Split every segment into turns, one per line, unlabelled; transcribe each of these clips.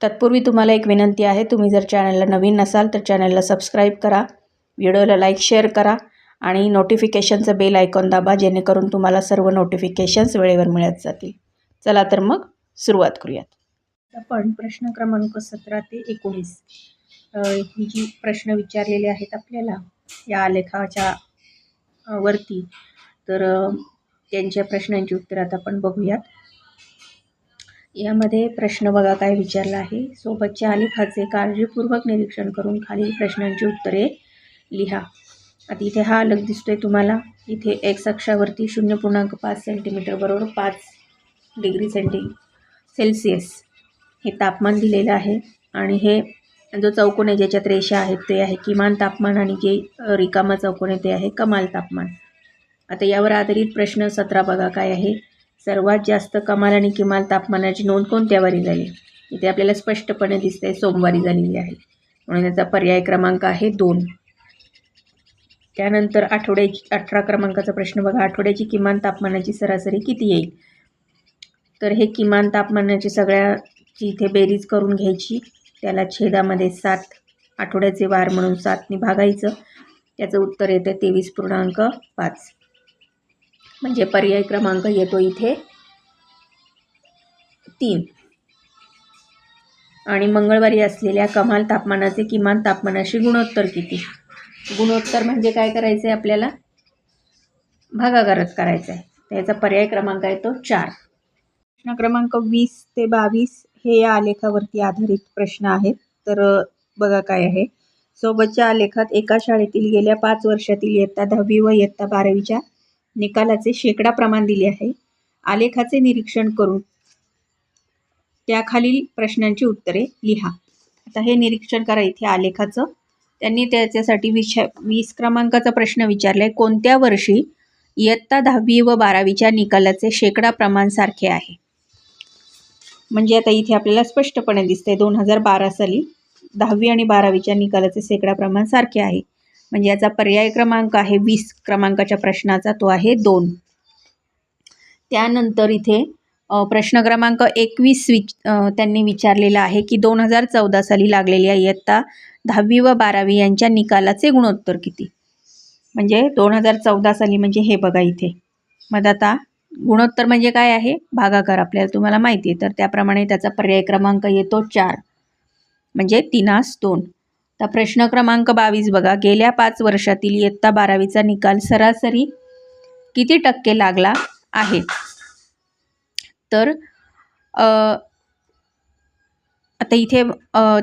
तत्पूर्वी तुम्हाला एक विनंती आहे तुम्ही जर चॅनलला नवीन नसाल तर चॅनलला सबस्क्राईब करा व्हिडिओला लाईक शेअर करा आणि नोटिफिकेशनचं बेल आयकॉन दाबा जेणेकरून तुम्हाला सर्व नोटिफिकेशन्स वेळेवर मिळत जातील. चला तर मग सुरुवात करूयात. आपण प्रश्न क्रमांक सतरा ते एकोणीस ही जी प्रश्न विचारलेले आहेत आपल्याला या आलेखाच्या वरती तर त्यांच्या प्रश्नांची उत्तरात आता आपण बघूयात. यामध्ये प्रश्न बघा काय विचारला आहे. सोबतच्या आलेखाचे काळजीपूर्वक निरीक्षण करून खालील प्रश्नांची उत्तरे लिहा. आता इथे हा अलग दिसतोय तुम्हाला. इथे एक्स अक्षावरती शून्य पूर्णांक पाच सेंटीमीटर बरोबर पाच डिग्री सेंटी सेल्सिअस हे तापमान दिलेलं आहे. आणि हे जो चौकोन आहे ज्याच्यात रेषा आहेत ते आहे किमान तापमान आणि जे रिकामा चौकोन आहे ते आहे कमाल तापमान. आता यावर आधारित प्रश्न सतरा बघा काय आहे. सर्वात जास्त कमाल आणि किमान तापमानाची नोंद कोणत्या वारी झाली इथे आपल्याला स्पष्टपणे दिसते सोमवारी झालेली आहे. म्हणून याचा पर्याय क्रमांक आहे दोन. त्यानंतर आठवड्याची अठरा क्रमांकाचा प्रश्न बघा. आठवड्याची किमान तापमानाची सरासरी किती येईल? तर हे किमान तापमानाची सगळ्याची इथे बेरीज करून घ्यायची त्याला छेदामध्ये सात आठवड्याचे वार म्हणून सातनी भागायचं. त्याचं उत्तर येतं तेवीस पूर्णांक पाच. म्हणजे पर्याय क्रमांक येतो इथे. तीन. आणि मंगळवारी असलेल्या कमाल तापमानाचे किमान तापमानाशी गुणोत्तर किती? गुणोत्तर म्हणजे काय करायचं आहे आपल्याला? भागाकारच करायचं आहे त्याचा पर्याय क्रमांक आहे तो चार. प्रश्न क्रमांक वीस ते बावीस हे या आलेखावरती आधारित प्रश्न आहेत. तर बघा काय आहे. सोबतच्या आलेखात एका शाळेतील गेल्या पाच वर्षातील इयत्ता दहावी व इयत्ता बारावीच्या निकालाचे शेकडा प्रमाण दिले आहे. आलेखाचे निरीक्षण करून त्याखालील प्रश्नांची उत्तरे लिहा. आता हे निरीक्षण करा इथे आलेखाचं. त्यांनी त्याच्यासाठी विषय वीस क्रमांकाचा प्रश्न विचारला आहे कोणत्या वर्षी इयत्ता दहावी व बारावीच्या निकालाचे शेकडा प्रमाण सारखे आहे? म्हणजे आता इथे आपल्याला स्पष्टपणे दिसतंय दोन हजार बारा साली दहावी आणि बारावीच्या निकालाचे शेकडा प्रमाण सारखे आहे. म्हणजे याचा पर्याय क्रमांक आहे वीस. क्रमांकाच्या प्रश्नाचा तो आहे दोन. त्यानंतर इथे प्रश्न क्रमांक एकवीस विच त्यांनी विचारलेला आहे की दोन हजार चौदा साली लागलेल्या इयत्ता दहावी व बारावी यांच्या निकालाचे गुणोत्तर किती? म्हणजे दोन हजार चौदा साली म्हणजे हे बघा इथे. मग आता गुणोत्तर म्हणजे काय आहे? भागाकार आपल्याला तुम्हाला माहिती आहे. तर त्याप्रमाणे त्याचा पर्याय क्रमांक येतो चार. म्हणजे तिनास दोन. तर प्रश्न क्रमांक बावीस बघा. गेल्या पाच वर्षातील इयत्ता बारावीचा निकाल सरासरी किती टक्के लागला आहे? तर आता इथे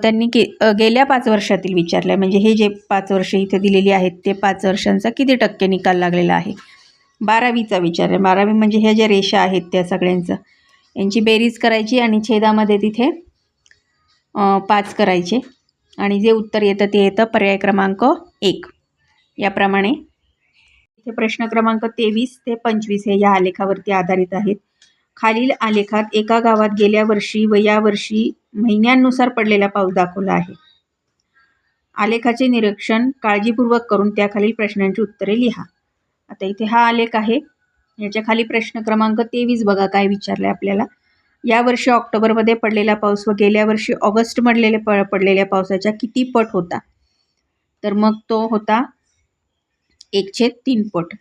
त्यांनी के गेल्या पाच वर्षातील विचारलं आहे म्हणजे हे जे पाच वर्ष इथे दिलेली आहेत ते पाच वर्षांचा किती टक्के निकाल लागलेला आहे? बारावीचा विचार आहे बारावी म्हणजे ह्या ज्या रेषा आहेत त्या सगळ्यांचं. यांची बेरीज करायची आणि छेदामध्ये तिथे पाच करायचे. आणि जे उत्तर येतं ते येतं. पर्याय क्रमांक एक. याप्रमाणे इथे प्रश्न क्रमांक तेवीस ते पंचवीस हे या आलेखावरती आधारित आहेत. खालील आलेखात एका गावात गेल्या वर्षी व या वर्षी महिन्यांनुसार पडलेला पाऊस दाखवला आहे. आलेखाचे निरीक्षण काळजीपूर्वक करून त्याखालील प्रश्नांची उत्तरे लिहा. आता इथे हा आलेख आहे. याच्या खाली प्रश्न क्रमांक तेवीस बघा काय विचारलं आहे आपल्याला. या वर्षी ऑक्टोबरमध्ये पडलेला पाऊस व गेल्या वर्षी ऑगस्टमधलेले प पडलेल्या पावसाच्या किती पट होता? तर मग तो होता एकशे तीन पट.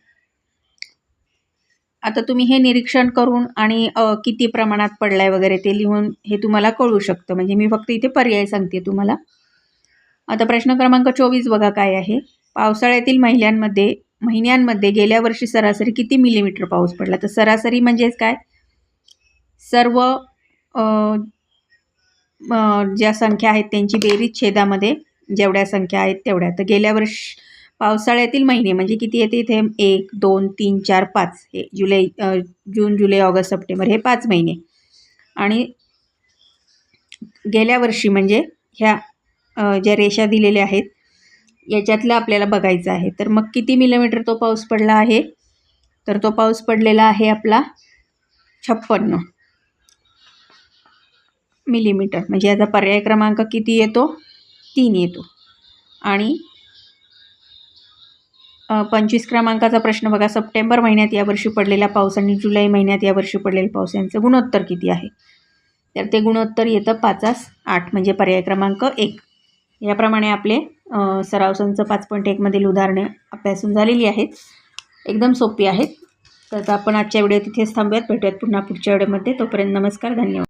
आता तुम्ही हे निरीक्षण करून आणि किती प्रमाणात पडलाय वगैरे ते लिहून हे तुम्हाला कळू शकतं. म्हणजे मी फक्त इथे पर्याय सांगते तुम्हाला. आता प्रश्न क्रमांक चोवीस बघा काय आहे. पावसाळ्यातील महिन्यांमध्ये महिन्यांमध्ये गेल्या वर्षी सरासरी किती मिलीमीटर पाऊस पडला? तर सरासरी म्हणजेच काय? सर्व ज्या संख्या आहेत त्यांची बेरीज छेदामध्ये जेवढ्या संख्या आहेत तेवढ्या. तर गेल्या वर्ष पावसाळ्यातील महिने म्हणजे किती येते इथे? एक दोन तीन चार पाच. हे जुलै जून जुलै ऑगस्ट सप्टेंबर हे पाच महिने. आणि गेल्या वर्षी म्हणजे ह्या ज्या रेषा दिलेल्या आहेत याच्यातलं आपल्याला बघायचं आहे. तर मग किती मिलीमीटर तो पाऊस पडला आहे? तर तो पाऊस पडलेला आहे आपला छप्पन्न. मिलीमीटर. म्हणजे याचा पर्याय क्रमांक किती येतो? तीन येतो. आणि पंचवीस क्रमांकाचा प्रश्न बघा. सप्टेंबर महिन्यात यावर्षी पडलेला पाऊस आणि जुलै महिन्यात यावर्षी पडलेला पाऊस यांचं गुणोत्तर किती आहे? तर ते गुणोत्तर येतं पाचास आठ म्हणजे पर्याय क्रमांक एक. याप्रमाणे आपले सराव संच पाच पॉईंट एकमधील उदाहरणे अभ्यासून झालेली आहेत. एकदम सोपी आहेत. तर आपण आजच्या व्हिडिओ तिथेच थांबूयात. भेटूयात पुन्हा पुढच्या व्हिडिओमध्ये. तोपर्यंत नमस्कार धन्यवाद.